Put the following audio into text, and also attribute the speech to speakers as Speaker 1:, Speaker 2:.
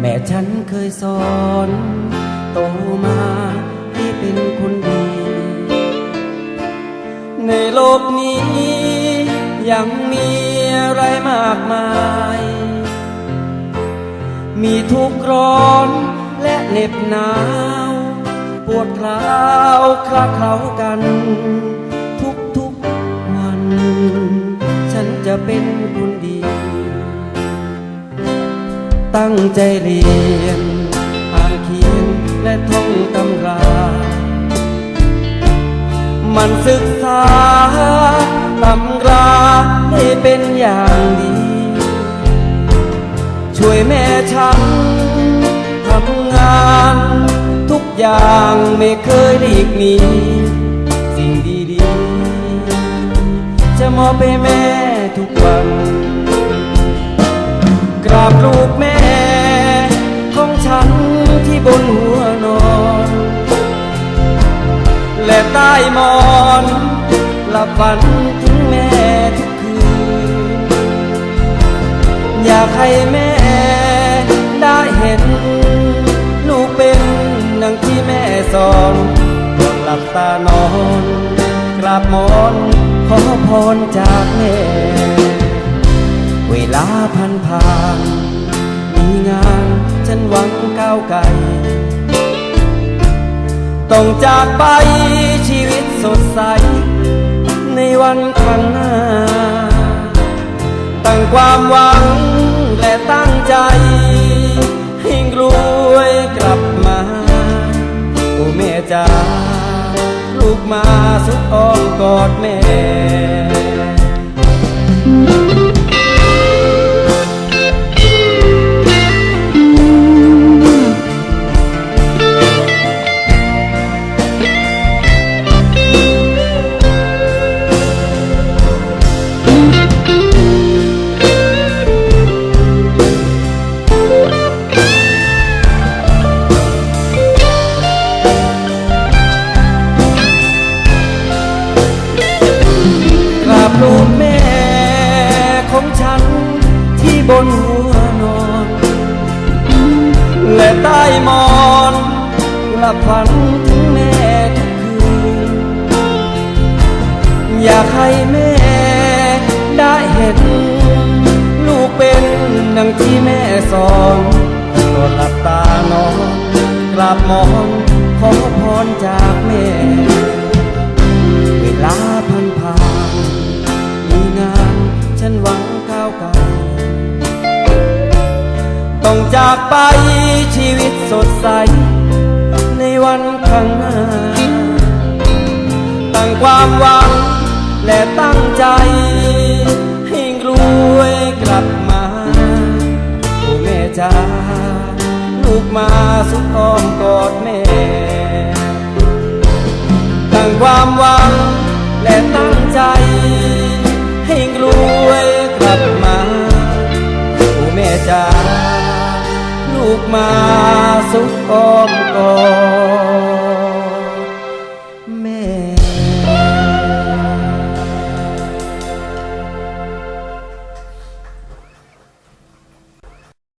Speaker 1: แม่ฉันเคยสอนโตมาให้เป็นคนดี ในโลกนี้ ยังมีอะไรมากมาย มีทุกข์ร้อนและเหน็บหนาว ปวดร้าวคลาเคล้ากัน ทุกทุกๆวัน ฉันจะเป็นคนดี ตั้งใจเรียน อ่านเขียนและท่องตำรา มันศึกษาตำราให้เป็นอย่างดี ช่วยแม่ฉันทำงานทุกอย่างไม่เคยหลีกหนีสิ่งดีๆ จะมอบให้แม่ทุกวันกราบรูปแม่ บนหัวนอน และใต้หมอนหลับฝันถึงแม่ทุกคืน อยากให้แม่ได้เห็น ลูกเป็นดังที่แม่สอนลองหลับตานอนกราบมอนขอพรจากแม่ เวลาผ่านมีงานฉัน หวังก้าวไกลต้องจากไปชีวิตสดใส ในวันข้างหน้า ตั้งความหวังและตั้งใจ ให้รวยกลับมา โอ้แม่จ๋าลูกมาสุดอ้อมกอดแม่ บฝันถึงแม่ทุกคืน อยากให้แม่ได้เห็น ลูกเป็นดังที่แม่สอนก็หลับตานอนกราบมอนขอพรจากแม่ เวลาผ่านผ่านมีงานฉันหวังก้าวไกลต้องจากไปชีวิตสดใส วันข้างหน้า ตั้งความหวังและตั้งใจ ให้รวยกลับมาโอ้แม่จ้าลูกมาสุดอ้อมกอดแม่ ตั้งความหวังและตั้ง กมาสุขอ้อมกอด